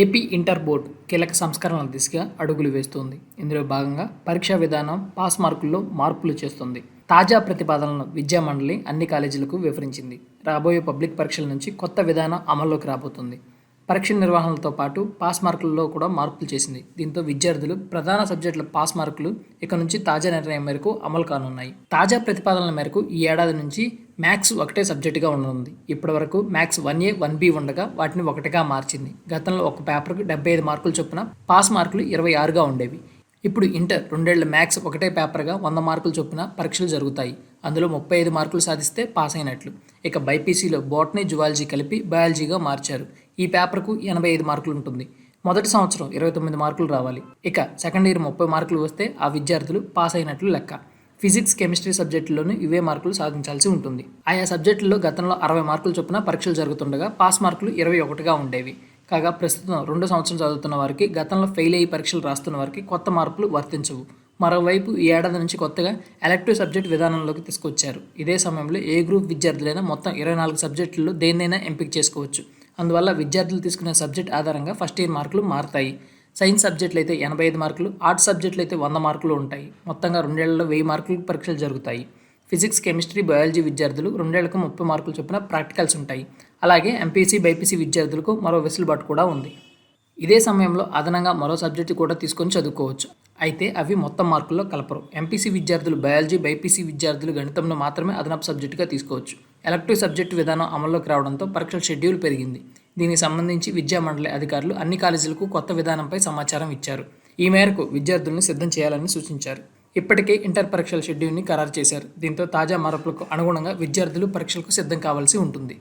AP inter board కీలక సంస్కరణల దిశగా అడుగులు వేస్తోంది. ఇందులో భాగంగా పరీక్షా విధానం పాస్ మార్కుల్లో మార్పులు చేస్తుంది. తాజా ప్రతిపాదనలను విద్యా మండలి అన్ని కాలేజీలకు వివరించింది. రాబోయే పబ్లిక్ పరీక్షల నుంచి కొత్త విధానం అమల్లోకి రాబోతుంది. పరీక్ష నిర్వహణలతో పాటు పాస్ మార్కుల్లో కూడా మార్పులు చేసింది. దీంతో విద్యార్థులు ప్రధాన సబ్జెక్టుల పాస్ మార్కులు ఇక నుంచి తాజా నిర్ణయం మేరకు అమలు కానున్నాయి. తాజా ప్రతిపాదనల మేరకు ఈ ఏడాది నుంచి మ్యాథ్స్ ఒకటే సబ్జెక్టుగా ఉండనుంది. ఇప్పటి వరకు maths one A one B ఉండగా వాటిని ఒకటిగా మార్చింది. గతంలో ఒక పేపర్కు డెబ్బై ఐదు మార్కులు చొప్పున పాస్ మార్కులు ఇరవై ఆరుగా ఉండేవి. ఇప్పుడు ఇంటర్ రెండేళ్ళ మ్యాథ్స్ ఒకటే పేపర్గా వంద మార్కులు చొప్పున పరీక్షలు జరుగుతాయి. అందులో ముప్పై ఐదు మార్కులు సాధిస్తే పాస్ అయినట్లు. ఇక బైపీసీలో బోటనీ జువాలజీ కలిపి బయాలజీగా మార్చారు. ఈ పేపర్కు ఎనభై ఐదు మార్కులు ఉంటుంది. మొదటి సంవత్సరం ఇరవై తొమ్మిది మార్కులు రావాలి. ఇక సెకండ్ ఇయర్ ముప్పై మార్కులు వస్తే ఆ విద్యార్థులు పాస్ అయినట్లు లెక్క. ఫిజిక్స్ కెమిస్ట్రీ సబ్జెక్టులోనూ ఇవే మార్కులు సాధించాల్సి ఉంటుంది. ఆయా సబ్జెక్టుల్లో గతంలో అరవై మార్కులు చొప్పున పరీక్షలు జరుగుతుండగా పాస్ మార్కులు ఇరవై ఒకటిగా ఉండేవి. కాగా ప్రస్తుతం రెండు సంవత్సరం చదువుతున్న వారికి గతంలో ఫెయిల్ అయ్యి పరీక్షలు రాస్తున్న వారికి కొత్త మార్పులు వర్తించవు. మరోవైపు ఈ ఏడాది నుంచి కొత్తగా ఎలక్టివ్ సబ్జెక్ట్ విధానంలోకి తీసుకొచ్చారు. ఇదే సమయంలో ఏ గ్రూప్ విద్యార్థులైనా మొత్తం ఇరవై నాలుగు సబ్జెక్టుల్లో దేన్నైనా ఎంపిక చేసుకోవచ్చు. అందువల్ల విద్యార్థులు తీసుకునే సబ్జెక్ట్ ఆధారంగా ఫస్ట్ ఇయర్ మార్కులు మారుతాయి. సైన్స్ సబ్జెక్టులు అయితే ఎనభై ఐదు మార్కులు ఆర్ట్స్ సబ్జెక్టులు అయితే వంద మార్కులు ఉంటాయి. మొత్తంగా రెండేళ్ళలో వెయ్యి మార్కులు పరీక్షలు జరుగుతాయి. ఫిజిక్స్ కెమిస్ట్రీ బయాలజీ విద్యార్థులు రెండేళ్ళకు ముప్పై మార్కులు చొప్పున ప్రాక్టికల్స్ ఉంటాయి. అలాగే ఎంపీసీ బైపీసీ విద్యార్థులకు మరో వెసులుబాటు కూడా ఉంది. ఇదే సమయంలో అదనంగా మరో సబ్జెక్టు కూడా తీసుకొని చదువుకోవచ్చు. అయితే అవి మొత్తం మార్కుల్లో కలపరు. ఎంపీసీ విద్యార్థులు బయాలజీ బైపీసీ విద్యార్థులు గణితంలో మాత్రమే అదనపు సబ్జెక్టుగా తీసుకోవచ్చు. ఎలక్టివ్ సబ్జెక్టు విధానం అమల్లోకి రావడంతో పరీక్షల షెడ్యూల్ పెరిగింది. దీనికి సంబంధించి విద్యామండలి అధికారులు అన్ని కాలేజీలకు కొత్త విధానంపై సమాచారం ఇచ్చారు. ఈ మేరకు విద్యార్థులను సిద్ధం చేయాలని సూచించారు. ఇప్పటికే ఇంటర్ పరీక్షల షెడ్యూల్ని ఖరారు చేశారు. దీంతో తాజా మార్పులకు అనుగుణంగా విద్యార్థులు పరీక్షలకు సిద్ధం కావాల్సి ఉంటుంది.